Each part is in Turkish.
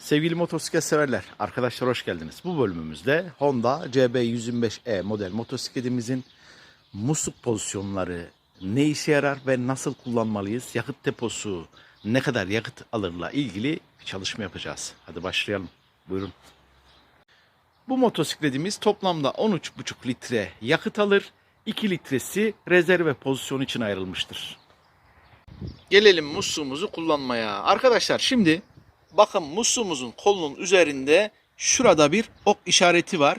Sevgili motosiklet severler, arkadaşlar hoş geldiniz. Bu bölümümüzde Honda CB125E model motosikletimizin musluk pozisyonları ne işe yarar ve nasıl kullanmalıyız? Yakıt deposu ne kadar yakıt alırla ilgili bir çalışma yapacağız. Hadi başlayalım. Buyurun. Bu motosikletimiz toplamda 13,5 litre yakıt alır. 2 litresi rezerve pozisyonu için ayrılmıştır. Gelelim musluğumuzu kullanmaya. Arkadaşlar şimdi bakın musluğumuzun kolunun üzerinde şurada bir ok işareti var.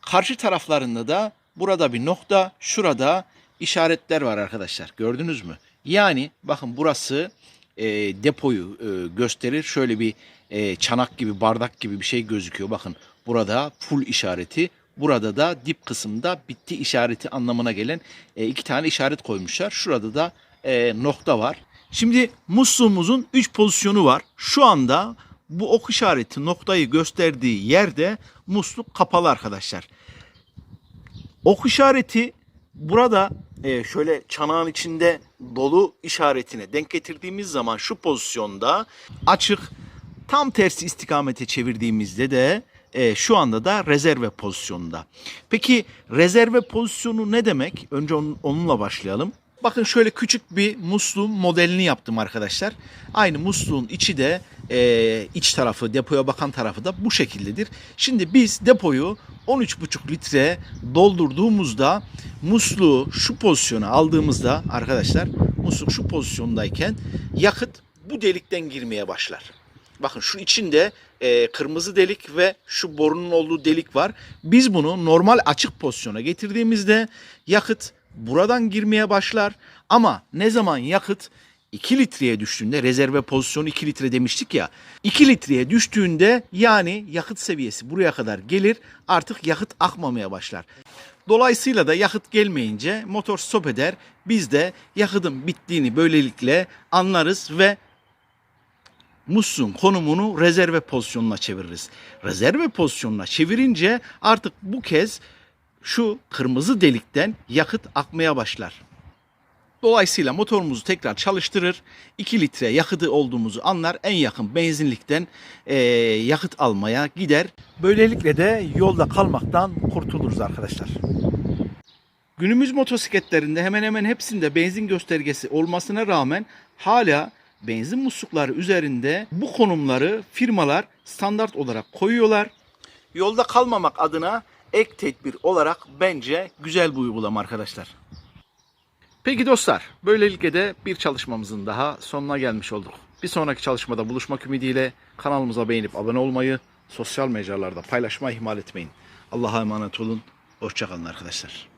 Karşı taraflarında da burada bir nokta, şurada işaretler var arkadaşlar. Gördünüz mü? Yani bakın burası e, depoyu e, gösterir. Şöyle bir e, çanak gibi, bardak gibi bir şey gözüküyor. Bakın burada full işareti. Burada da dip kısımda bitti işareti anlamına gelen e, iki tane işaret koymuşlar. Şurada da e, nokta var. Şimdi musluğumuzun 3 pozisyonu var. Şu anda bu ok işareti noktayı gösterdiği yerde musluk kapalı arkadaşlar. Ok işareti burada e, şöyle çanağın içinde dolu işaretine denk getirdiğimiz zaman şu pozisyonda açık tam tersi istikamete çevirdiğimizde de e, şu anda da rezerve pozisyonunda. Peki rezerve pozisyonu ne demek? Önce onun- onunla başlayalım. Bakın şöyle küçük bir musluğun modelini yaptım arkadaşlar. Aynı musluğun içi de e, iç tarafı, depoya bakan tarafı da bu şekildedir. Şimdi biz depoyu 13,5 litre doldurduğumuzda musluğu şu pozisyona aldığımızda arkadaşlar musluk şu pozisyondayken yakıt bu delikten girmeye başlar. Bakın şu içinde e, kırmızı delik ve şu borunun olduğu delik var. Biz bunu normal açık pozisyona getirdiğimizde yakıt buradan girmeye başlar. Ama ne zaman yakıt 2 litreye düştüğünde rezerve pozisyonu 2 litre demiştik ya. 2 litreye düştüğünde yani yakıt seviyesi buraya kadar gelir artık yakıt akmamaya başlar. Dolayısıyla da yakıt gelmeyince motor stop eder. Biz de yakıtın bittiğini böylelikle anlarız ve musluğun konumunu rezerve pozisyonuna çeviririz. Rezerve pozisyonuna çevirince artık bu kez şu kırmızı delikten yakıt akmaya başlar. Dolayısıyla motorumuzu tekrar çalıştırır. 2 litre yakıtı olduğumuzu anlar. En yakın benzinlikten eee, yakıt almaya gider. Böylelikle de yolda kalmaktan kurtuluruz arkadaşlar. Günümüz motosikletlerinde hemen hemen hepsinde benzin göstergesi olmasına rağmen hala benzin muslukları üzerinde bu konumları firmalar standart olarak koyuyorlar. Yolda kalmamak adına ek tedbir olarak bence güzel bir uygulama arkadaşlar. Peki dostlar, böylelikle de bir çalışmamızın daha sonuna gelmiş olduk. Bir sonraki çalışmada buluşmak ümidiyle kanalımıza beğenip abone olmayı, sosyal mecralarda paylaşmayı ihmal etmeyin. Allah'a emanet olun. Hoşçakalın arkadaşlar.